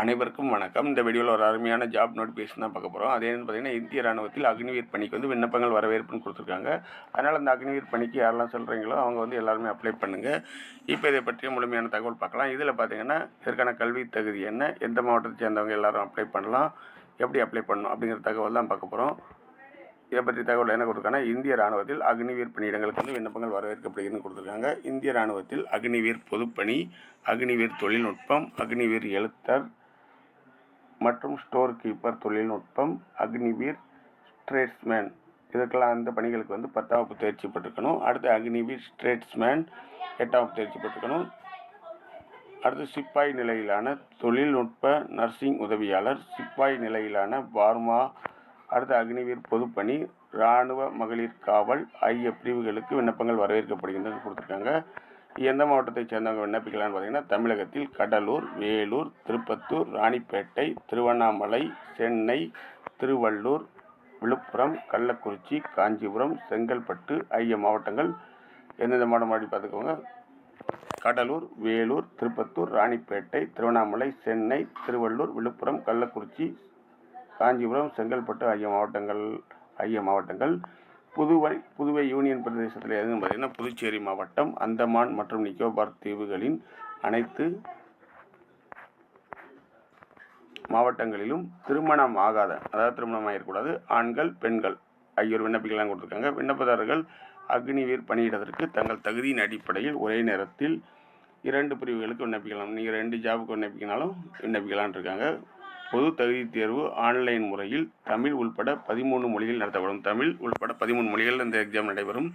அனைவருக்கும் வணக்கம். இந்த வீடியோவில் ஒரு அருமையான ஜாப் நோட்டிஃபிகேஷன் தான் பார்க்க போகிறோம் அது என்னென்னு பார்த்தீங்கன்னா இந்திய ராணுவத்தில் அக்னிவீர் பணிக்கு வந்து விண்ணப்பங்கள் வரவேற்புன்னு கொடுத்துருக்காங்க. அதனால் அந்த அக்னிவீர் பணிக்கு யாரெல்லாம் சொல்கிறீங்களோ அவங்க வந்து எல்லாருமே அப்ளை பண்ணுங்கள் இப்போ இதை பற்றிய முழுமையான தகவல் பார்க்கலாம். இதில் பார்த்தீங்கன்னா இதற்கான கல்வி தகுதி என்ன? எந்த மாவட்டத்தை சேர்ந்தவங்க எல்லாரும் அப்ளை பண்ணலாம்? எப்படி அப்ளை பண்ணணும்? அப்படிங்கிற தகவல் தான் பார்க்க போகிறோம் இதை பற்றி தகவல் என்ன கொடுத்துருக்காங்கன்னா இந்திய ராணுவத்தில் அக்னிவீர் பணியிடங்களுக்கு வந்து விண்ணப்பங்கள் வரவேற்கப்படுகிறதுன்னு கொடுத்துருக்காங்க. இந்திய ராணுவத்தில் அக்னிவீர் பொதுப்பணி அக்னிவீர் தொழில்நுட்பம் அக்னிவீர் எழுத்தர் மற்றும் ஸ்டோர் கீப்பர் தொழில்நுட்பம் அக்னிவீர் ஸ்ட்ரேட்ஸ்மேன் இதுக்கெல்லாம் அந்த பணிகளுக்கு வந்து பத்தாம் வகுப்பு தேர்ச்சி பெற்றுக்கணும் அடுத்து அக்னிவீர் ஸ்ட்ரேட்ஸ்மேன் எட்டாம் வகுப்பு தேர்ச்சி பெற்றுக்கணும் அடுத்து சிப்பாய் நிலையிலான தொழில்நுட்ப நர்சிங் உதவியாளர் சிப்பாய் நிலையிலான பார்மா. அடுத்து அக்னிவீர் பொதுப்பணி இராணுவ மகளிர் காவல் ஆகிய பிரிவுகளுக்கு விண்ணப்பங்கள் வரவேற்கப்படுகின்றன கொடுத்துருக்காங்க. எந்த மாவட்டத்தைச் சேர்ந்தவங்க விண்ணப்பிக்கலாம்னு பார்த்தீங்கன்னா தமிழகத்தில் கடலூர் வேலூர் திருப்பத்தூர் ராணிப்பேட்டை திருவண்ணாமலை சென்னை திருவள்ளூர் விழுப்புரம் கள்ளக்குறிச்சி காஞ்சிபுரம் செங்கல்பட்டு ஆகிய மாவட்டங்கள் எந்தெந்த மாவட்டம் அப்படி பார்த்துக்கோங்க. கடலூர் வேலூர் திருப்பத்தூர் ராணிப்பேட்டை திருவண்ணாமலை சென்னை திருவள்ளூர் விழுப்புரம் கள்ளக்குறிச்சி காஞ்சிபுரம் செங்கல்பட்டு ஆகிய மாவட்டங்கள் ஆகிய மாவட்டங்கள் புதுவை புதுவை யூனியன் பிரதேசத்தில் எதுன்னு பார்த்தீங்கன்னா புதுச்சேரி மாவட்டம் அந்தமான் மற்றும் நிக்கோபார் தீவுகளின் அனைத்து மாவட்டங்களிலும் திருமணம் ஆகாத அதாவது திருமணம் ஆகிடக்கூடாது ஆண்கள் பெண்கள். ஆகியோர் விண்ணப்பிக்கலாம் கொடுத்துருக்காங்க. விண்ணப்பதாரர்கள் அக்னிவீர் பணியிடத்திற்கு தங்கள் தகுதியின் அடிப்படையில் ஒரே நேரத்தில் இரண்டு பிரிவுகளுக்கு விண்ணப்பிக்கலாம். நீங்கள் ரெண்டு ஜாபுக்கு விண்ணப்பிக்கினாலும் விண்ணப்பிக்கலான் இருக்காங்க. பொது தகுதி தேர்வு ஆன்லைன் முறையில் தமிழ் உள்பட பதிமூணு மொழிகள் நடத்தப்படும். தமிழ் உள்பட பதிமூணு மொழிகள் இந்த எக்ஸாம் நடைபெறும்.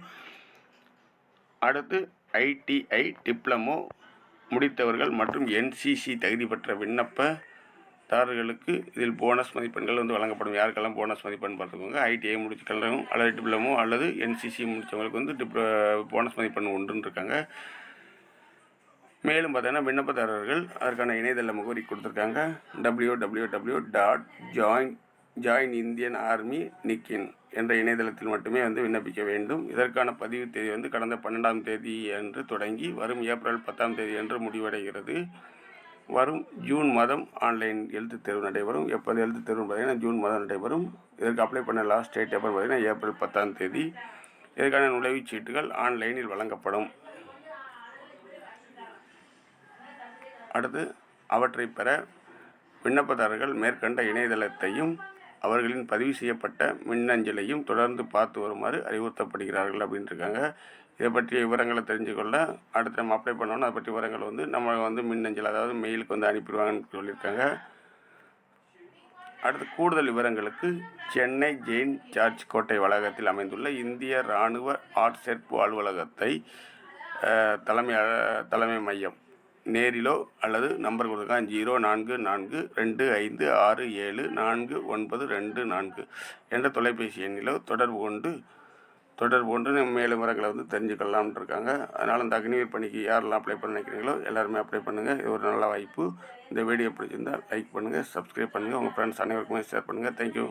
அடுத்து ஐடிஐ டிப்ளமோ முடித்தவர்கள் மற்றும் என்சிசி தகுதி பெற்ற விண்ணப்பதாரர்களுக்கு இதில் போனஸ் மதிப்பெண்கள் வந்து வழங்கப்படும். யாருக்கெல்லாம் போனஸ் மதிப்பெண் பார்த்துக்கோங்க ஐடிஐ முடிச்சுக்கலாம் அல்லது டிப்ளமோ அல்லது என்சிசி முடித்தவங்களுக்கு வந்து டிப் போனஸ் மதிப்பெண் உண்டுன்னு இருக்காங்க. மேலும் பார்த்தீங்கன்னா விண்ணப்பதாரர்கள் அதற்கான இணையதள முகவரி கொடுத்துருக்காங்க. W W W dot join join Indian army nic in என்ற இணையதளத்தில் மட்டுமே வந்து விண்ணப்பிக்க வேண்டும். இதற்கான பதிவு தேதி வந்து கடந்த பன்னெண்டாம் தேதி அன்று தொடங்கி வரும் ஏப்ரல் பத்தாம் தேதி அன்று முடிவடைகிறது. வரும் ஜூன் மாதம் ஆன்லைன் எழுத்துத் தேர்வு நடைபெறும். எப்போது எழுத்து தேர்வு பார்த்தீங்கன்னா ஜூன் மாதம் நடைபெறும். இதற்கு அப்ளை பண்ண லாஸ்ட் டேட் எப்போ பார்த்தீங்கன்னா ஏப்ரல் பத்தாம் தேதி. இதற்கான நுழைவுச் சீட்டுகள் ஆன்லைனில் வழங்கப்படும். அடுத்து அவற்றை பெற விண்ணப்பதாரர்கள் மேற்கண்ட இணையதளத்தையும் அவர்களின் பதிவு செய்யப்பட்ட மின்னஞ்சலையும் தொடர்ந்து பார்த்து வருமாறு அறிவுறுத்தப்படுகிறார்கள் அப்படின்னு இருக்காங்க இதை பற்றிய விவரங்களை தெரிஞ்சுக்கொள்ள அடுத்து நம்ம அப்ளை பண்ணோன்னா அதை பற்றி விவரங்கள் வந்து நம்ம வந்து மின்னஞ்சல் அதாவது மெயிலுக்கு வந்து அனுப்பிடுவாங்கன்னு சொல்லியிருக்காங்க. அடுத்து கூடுதல் விவரங்களுக்கு சென்னை ஜெயின் ஜார்ஜ் கோட்டை வளாகத்தில் அமைந்துள்ள இந்திய இராணுவ ஆட்சேர்ப்பு அலுவலகத்தை தலைமை தலைமை மையம் நேரிலோ அல்லது நம்பர் கொடுக்கலாம் ஜீரோ நான்கு நான்கு ரெண்டு ஐந்து ஆறு ஏழு நான்கு ஒன்பது ரெண்டு நான்கு என்ற தொலைபேசி எண்ணிலோ தொடர்பு கொண்டு தொடர்பு கொண்டு மேலும் விவரங்களை வந்து தெரிஞ்சுக்கலாம்னு இருக்காங்க. அதனால் அந்த அக்னிவீர் பணிக்கு யாரெல்லாம் அப்ளை பண்ண நினைக்கிறீங்களோ எல்லாருமே அப்ளை பண்ணுங்கள் இது ஒரு நல்ல வாய்ப்பு. இந்த வீடியோ பிடிச்சிருந்தால் லைக் பண்ணுங்கள் சப்ஸ்கிரைப் பண்ணுங்கள் உங்கள் ஃப்ரெண்ட்ஸ் அனைவருக்குமே ஷேர் பண்ணுங்கள் தேங்க்யூ